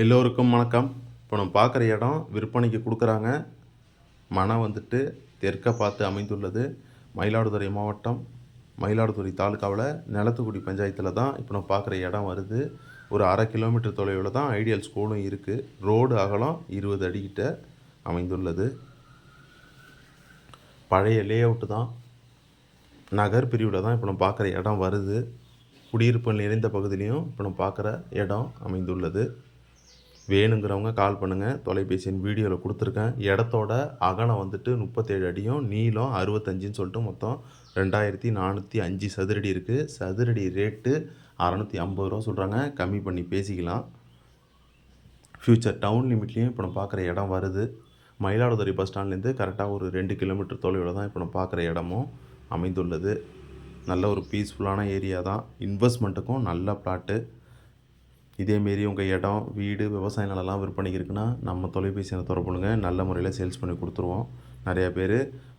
எல்லோருக்கும் வணக்கம். இப்போ நம்ம பார்க்குற இடம் விற்பனைக்கு கொடுக்குறாங்க. மனம் வந்துட்டு தெற்க பார்த்து அமைந்துள்ளது. மயிலாடுதுறை மாவட்டம் மயிலாடுதுறை தாலுக்காவில் நிலத்துக்குடி பஞ்சாயத்தில் தான் இப்போ நம்ம பார்க்குற இடம் வருது. ஒரு அரை கிலோமீட்டர் தொலைவில் தான் ஐடியல் ஸ்கூலும் இருக்குது ரோடு அகலம் இருபது அடிக்கிட்ட அமைந்துள்ளது. பழைய லே அவுட்டு தான். நகர் பிரிவில் தான் இப்போ நம்ம பார்க்குற இடம் வருது. குடியிருப்பு நிறைந்த பகுதியிலையும் இப்போ நம்ம பார்க்குற இடம் அமைந்துள்ளது. வேணுங்கிறவங்க கால் பண்ணுங்கள் தொலைபேசியின் வீடியோவில் கொடுத்துருக்கேன். இடத்தோட அகலம் வந்துட்டு முப்பத்தேழு அடியும் நீளம் அறுபத்தஞ்சுன்னு சொல்லிட்டு மொத்தம் ரெண்டாயிரத்தி நானூற்றி அஞ்சு சதுரடி இருக்குது சதுரடி ரேட்டு அறநூற்றி ஐம்பது ரூபா சொல்கிறாங்க கம்மி பண்ணி பேசிக்கலாம். ஃப்யூச்சர் டவுன் லிமிட்லேயும் இப்போ நம்ம பார்க்குற இடம் வருது. மயிலாடுதுறை பஸ் ஸ்டாண்ட்லேருந்து கரெக்டாக ஒரு ரெண்டு கிலோமீட்டர் தொலைவில் தான் இப்போ நம்ம பார்க்குற இடமும் அமைந்துள்ளது. நல்ல ஒரு பீஸ்ஃபுல்லான ஏரியா தான். இன்வெஸ்ட்மெண்ட்டுக்கும் நல்ல பிளாட்டு இதேமாரி உங்கள் இடம் வீடு விவசாய நிலம்லாம் விற்பனைக்கு இருக்குன்னா நம்ம தொலைபேசி எண்ணை தொடர்பு நல்ல முறையில் சேல்ஸ் பண்ணி கொடுத்துருவோம். நிறையா பேர்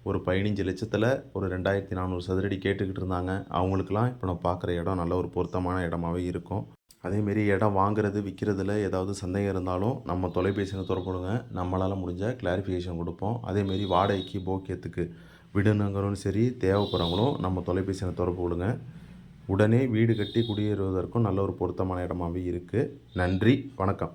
ஒரு பதினஞ்சு லட்சத்தில் ஒரு ரெண்டாயிரத்தி நானூறு சதுரடி கேட்டுக்கிட்டு இருந்தாங்க. அவங்களுக்குலாம் இப்போ நான் பார்க்குற இடம் நல்ல ஒரு பொருத்தமான இடமாவே இருக்கும். அதேமாரி இடம் வாங்குறது விற்கிறதுல ஏதாவது சந்தேகம் இருந்தாலும் நம்ம தொலைபேசியில் தொடர்புடுங்க நம்மளால் முடிஞ்ச கிளாரிஃபிகேஷன் கொடுப்போம். அதேமாரி வாடகைக்கு போக்கியத்துக்கு விடுனுங்கிறவங்களும் சரி தேவைப்படுறவங்களும் நம்ம தொலைபேசியில் தொடர்பு கொடுங்க உடனே வீடு கட்டி குடியேறுவதற்கும் நல்ல ஒரு பொருத்தமான இடமாவே இருக்குது நன்றி வணக்கம்.